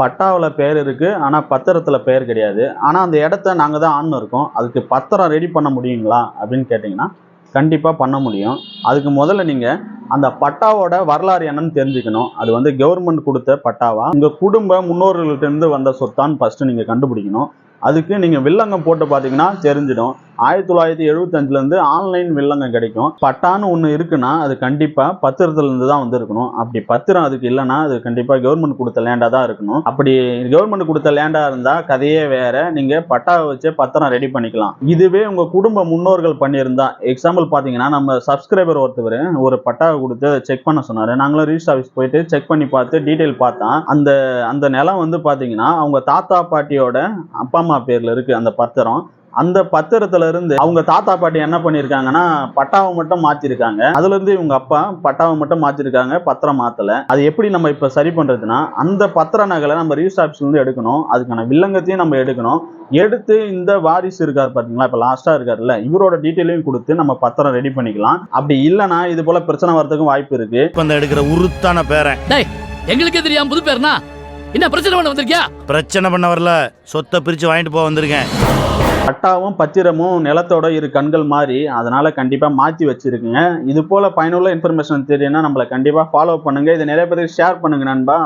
பட்டாவில் பெயர் இருக்குது ஆனால் பத்திரத்தில் பெயர் கிடையாது. ஆனால் அந்த இடத்த நாங்கள் தான் ஆண் இருக்கோம். அதுக்கு பத்திரம் ரெடி பண்ண முடியுங்களா அப்படின்னு கேட்டிங்கன்னா கண்டிப்பாக பண்ண முடியும். அதுக்கு முதல்ல நீங்கள் அந்த பட்டாவோட வரலாறு என்னன்னு தெரிஞ்சுக்கணும். அது வந்து கவர்மெண்ட் கொடுத்த பட்டாவா? உங்கள் குடும்ப முன்னோர்கள்ட்டேருந்து வந்த சொத்தான்னு ஃபஸ்ட்டு நீங்கள் கண்டுபிடிக்கணும். அதுக்கு நீங்கள் வில்லங்கம் போட்டு பார்த்தீங்கன்னா தெரிஞ்சிடும். ஆயிரத்தி தொள்ளாயிரத்தி எழுபத்தஞ்சிலேருந்து ஆன்லைன் வில்லங்கம் கிடைக்கும். பட்டான்னு ஒன்று இருக்குன்னா அது கண்டிப்பாக பத்திரத்துலேருந்து தான் வந்திருக்கணும். அப்படி பத்திரம் அதுக்கு இல்லைன்னா அது கண்டிப்பாக கவர்மெண்ட் கொடுத்த லேண்டாக தான் இருக்கணும். அப்படி கவர்மெண்ட் கொடுத்த லேண்டாக இருந்தால் கதையே வேற. நீங்கள் பட்டாவை வச்சு பத்திரம் ரெடி பண்ணிக்கலாம். இதுவே உங்கள் குடும்ப முன்னோர்கள் பண்ணியிருந்தா. எக்ஸாம்பிள் பார்த்தீங்கன்னா நம்ம சப்ஸ்கிரைபர் ஒருத்தவர் ஒரு பட்டாவை கொடுத்து செக் பண்ண சொன்னார். நாங்களும் ரிஜிஸ்டர் ஆஃபீஸ் போயிட்டு செக் பண்ணி பார்த்து டீட்டெயில் பார்த்தா அந்த அந்த நிலம் வந்து பார்த்தீங்கன்னா அவங்க தாத்தா பாட்டியோட அப்பா அம்மா பேரில் இருக்குது அந்த பத்திரம். அந்த பத்திரத்துல இருந்து அவங்க தாத்தா பாட்டி என்ன பண்ணிருக்காங்கன்னா பட்டாவை மட்டும் மாத்திருக்காங்க. அதுல இருந்து இவங்க அப்பா பட்டாவை மட்டும் மாத்திருக்காங்க பத்திரம் மாத்தல. அது எப்படி நம்ம இப்ப சரி பண்றதுன்னா அந்த பத்திர நகலை நம்ம ரிஜிஸ்டர் ஆஃபீஸ்ல இருந்து எடுக்கணும். அதுக்கான வில்லங்கத்தையும் நம்ம எடுக்கணும். எடுத்து இந்த வாரிசு இருக்காரு பாத்தீங்களா? இப்ப லாஸ்டா இருக்காருல்ல இவரோட டீட்டெயிலையும் கொடுத்து நம்ம பத்திரம் ரெடி பண்ணிக்கலாம். அப்படி இல்லைன்னா இது போல பிரச்சனை வரதுக்கும் வாய்ப்பு இருக்கு. இப்ப இந்த எடுக்கிற உருத்தான பேரன். எங்களுக்கே தெரியாம புது பேர்னா? என்ன பிரச்சனை பண்ண வந்திருக்கியா? பிரச்சனை பண்ண வரல. சொத்தை பிரிச்சு வாங்கிட்டு போக வந்திருக்கேன். பட்டாவும் பத்திரமும் நிலத்தோட இரு கண்கள் மாதிரி அதனால கண்டிப்பா மாத்தி வச்சிருக்குங்க. இது போல பயனுள்ள இன்ஃபர்மேஷன் தெரியும்னா நம்மளை கண்டிப்பா ஃபாலோ பண்ணுங்க. இதை நிறைய பேருக்கு ஷேர் பண்ணுங்க நண்பா.